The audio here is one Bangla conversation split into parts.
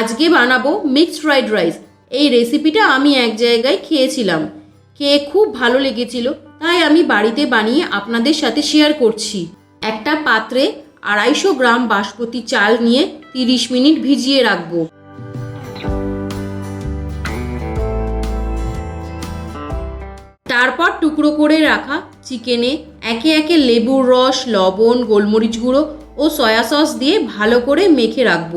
আজকে বানাবো মিক্সড ফ্রাইড রাইস এই রেসিপিটা আমি এক জায়গায় খেয়েছিলাম। খেয়ে খুব ভালো লেগেছিল। তাই আমি বাড়িতে বানিয়ে আপনাদের সাথে শেয়ার করছি। একটা পাত্রে আড়াইশো গ্রাম বাসমতি চাল নিয়ে তিরিশ মিনিট ভিজিয়ে রাখব। তারপর টুকরো করে রাখা চিকেনে একে একে লেবুর রস, লবণ, গোলমরিচ গুঁড়ো ও সয়া সস দিয়ে ভালো করে মেখে রাখব।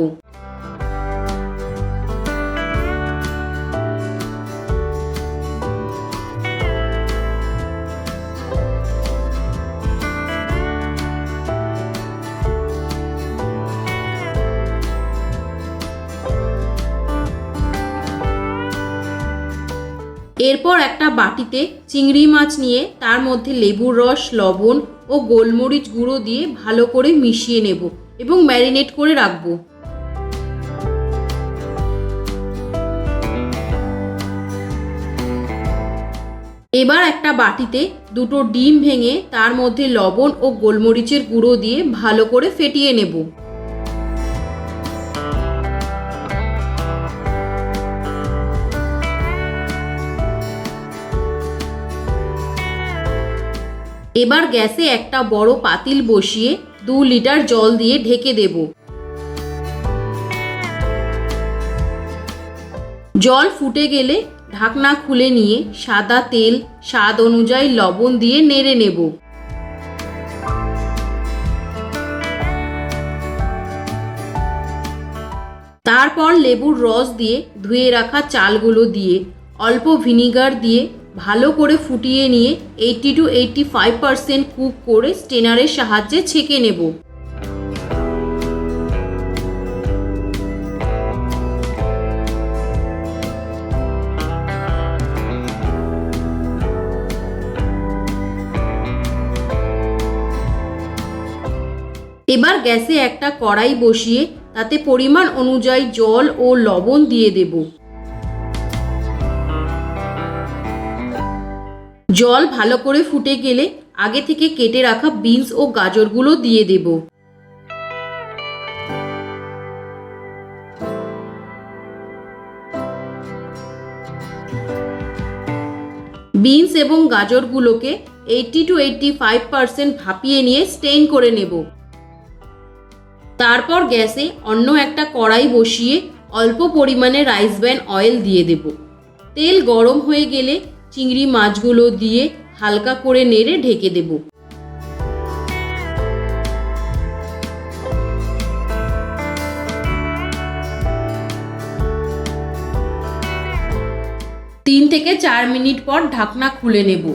এরপর একটা বাটিতে চিংড়ি মাছ নিয়ে তার মধ্যে লেবুর রস, লবণ ও গোলমরিচ গুঁড়ো দিয়ে ভালো করে মিশিয়ে নেব এবং ম্যারিনেট করে রাখব। এবার একটা বাটিতে দুটো ডিম ভেঙে তার মধ্যে লবণ ও গোলমরিচের গুঁড়ো দিয়ে ভালো করে ফেটিয়ে নেব। এবার গ্যাসে একটা বড় পাতিল বসিয়ে দু লিটার জল দিয়ে ঢেকে দেব। জল ফুটে গেলে ঢাকনা খুলে নিয়ে সাদা তেল, স্বাদ অনুযায়ী লবণ দিয়ে নেড়ে নেব। তারপর লেবুর রস দিয়ে ধুয়ে রাখা চালগুলো দিয়ে অল্প ভিনিগার দিয়ে ভালো করে ফুটিয়ে নিয়ে eighty two eighty five percent cook করে স্টেনারের সাহায্যে ছেঁকে নেব। এবার গ্যাসে একটা কড়াই বসিয়ে তাতে পরিমাণ অনুযায়ী জল ও লবণ দিয়ে দেব। জল ভালো করে ফুটে গেলে আগে থেকে কেটে রাখা বিনস ও গাজরগুলো দিয়ে দেব। বিনস এবং গাজরগুলোকে eighty two eighty five percent ভাপিয়ে নিয়ে স্টেইন করে নেব। তারপর গ্যাসে অন্য একটা কড়াই বসিয়ে অল্প পরিমাণে রাইস ব্যান অয়েল দিয়ে দেব। তেল গরম হয়ে গেলে চিংড়ি মাছগুলো দিয়ে হালকা করে নেড়ে ঢেকে দেব। তিন থেকে চার মিনিট পর ঢাকনা খুলে নেব।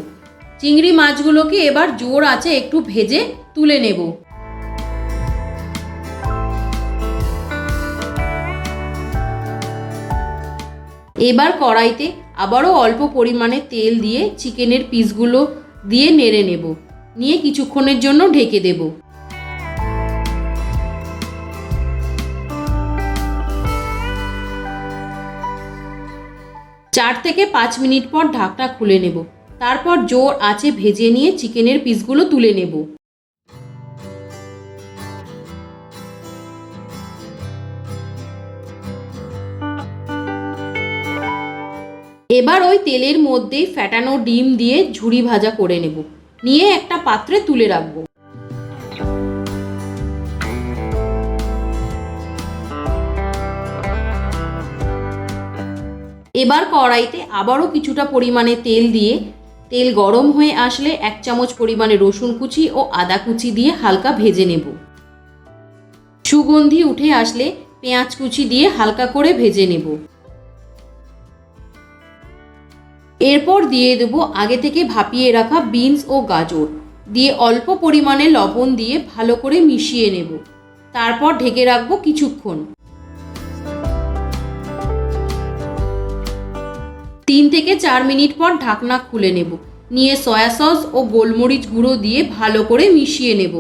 চিংড়ি মাছগুলোকে এবার জোর আছে একটু ভেজে তুলে নেব। এবার কড়াইতে আবারও অল্প পরিমাণে তেল দিয়ে চিকেনের পিসগুলো দিয়ে নেড়ে নেব। নিয়ে কিছুক্ষণের জন্য ঢেকে দেব। চার থেকে পাঁচ মিনিট পর ঢাকটা খুলে নেব। তারপর জোর আছে ভেজে নিয়ে চিকেনের পিসগুলো তুলে নেব। এবার ওই তেলের মধ্যেই ফ্যাটানো ডিম দিয়ে ঝুড়ি ভাজা করে নেব। নিয়ে একটা পাত্রে তুলে রাখব। এবার কড়াইতে আবারও কিছুটা পরিমাণে তেল দিয়ে, তেল গরম হয়ে আসলে এক চামচ পরিমাণে রসুন কুচি ও আদা কুচি দিয়ে হালকা ভেজে নেব। সুগন্ধি উঠে আসলে পেঁয়াজ কুচি দিয়ে হালকা করে ভেজে নেব। এরপর দিয়ে দেবো আগে থেকে ভাপিয়ে রাখা বিনস ও গাজর। দিয়ে অল্প পরিমাণে লবণ দিয়ে ভালো করে মিশিয়ে নেব। তারপর ঢেকে রাখব কিছুক্ষণ। তিন থেকে চার মিনিট পর ঢাকনা খুলে নেব। নিয়ে সয়া সস ও গোলমরিচ গুঁড়ো দিয়ে ভালো করে মিশিয়ে নেব।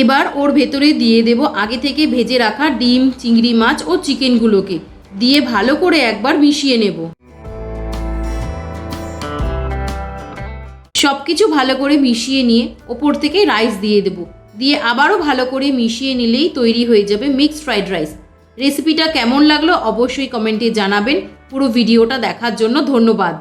এবার ওর ভেতরে দিয়ে দেব আগে থেকে ভেজে রাখা ডিম, চিংড়ি মাছ ও চিকেনগুলোকে। দিয়ে ভালো করে একবার মিশিয়ে নেব। সব কিছু ভালো করে মিশিয়ে নিয়ে ওপর থেকে রাইস দিয়ে দেবো। দিয়ে আবারও ভালো করে মিশিয়ে নিলেই তৈরি হয়ে যাবে মিক্সড ফ্রাইড রাইস। রেসিপিটা কেমন লাগল অবশ্যই কমেন্টে জানাবেন। পুরো ভিডিওটা দেখার জন্য ধন্যবাদ।